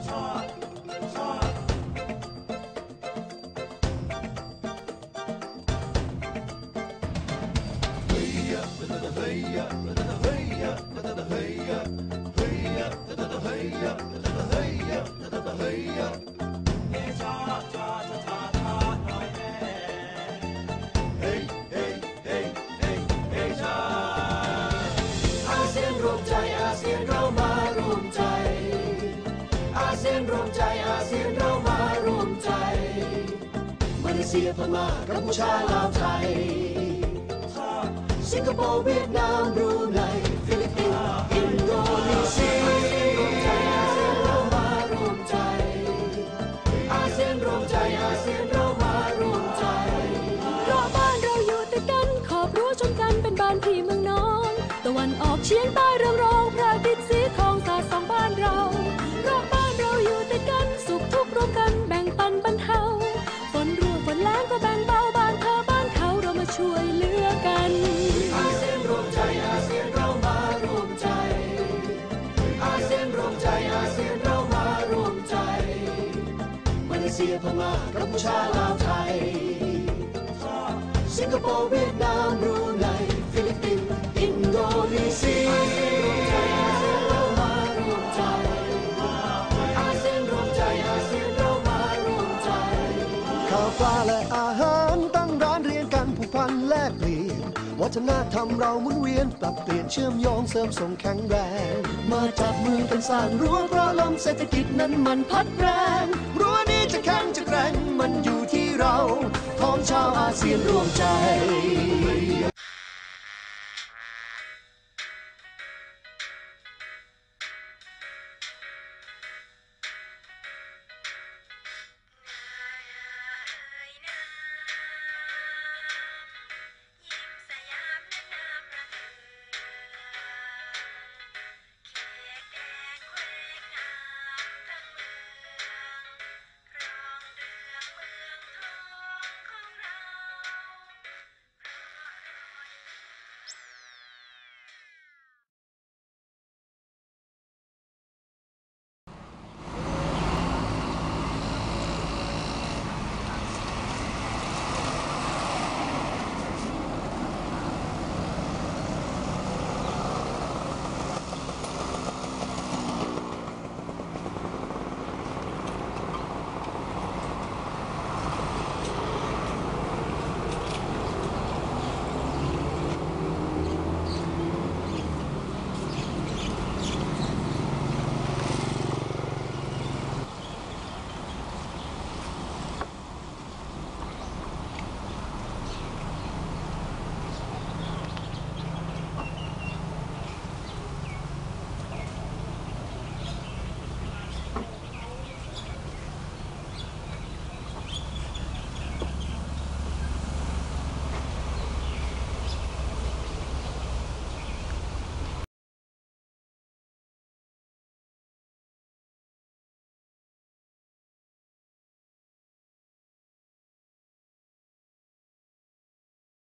อาเใจอาเซียนเรามารวมใจมาเลเซียพม่ากัมพูชาลาวไทย สิงคโปร์เวียดนามบรูไนฟิลิปปินส์อินโดนีเซียรวมใจอาเซียนเรามารวมใจ อาเซียนรวมใจอาเซียนเรามารวมใจราะบ้านเราอยู่ติดกันขอบรั้วชนกันเป็นบ้านพี่เมืองน้อง ตะวันออกเฉียงใต้ เซียพม่ากัมพูชาลาวไทย สิงคโปร์เวียดนามบรูไนฟิลิปปินส์อินโดนีเซียเรามารวมใจอาซื่นรวมใจอาซื่อเรามารวมใจข้าวปลาและอาหาร วัฒนธรรมเราหมุนเวียน ปรับเปลี่ยนเชื่อมโยงเสริมส่งแข็งแรง มาจับมือกันสร้างรั้วเพราะลมเศรษฐกิจนั้นมันพัดแรงรั้วนี้จะแข็งจะแกร่งมันอยู่ที่เราท้องชาวอาเซียนร่วมใจ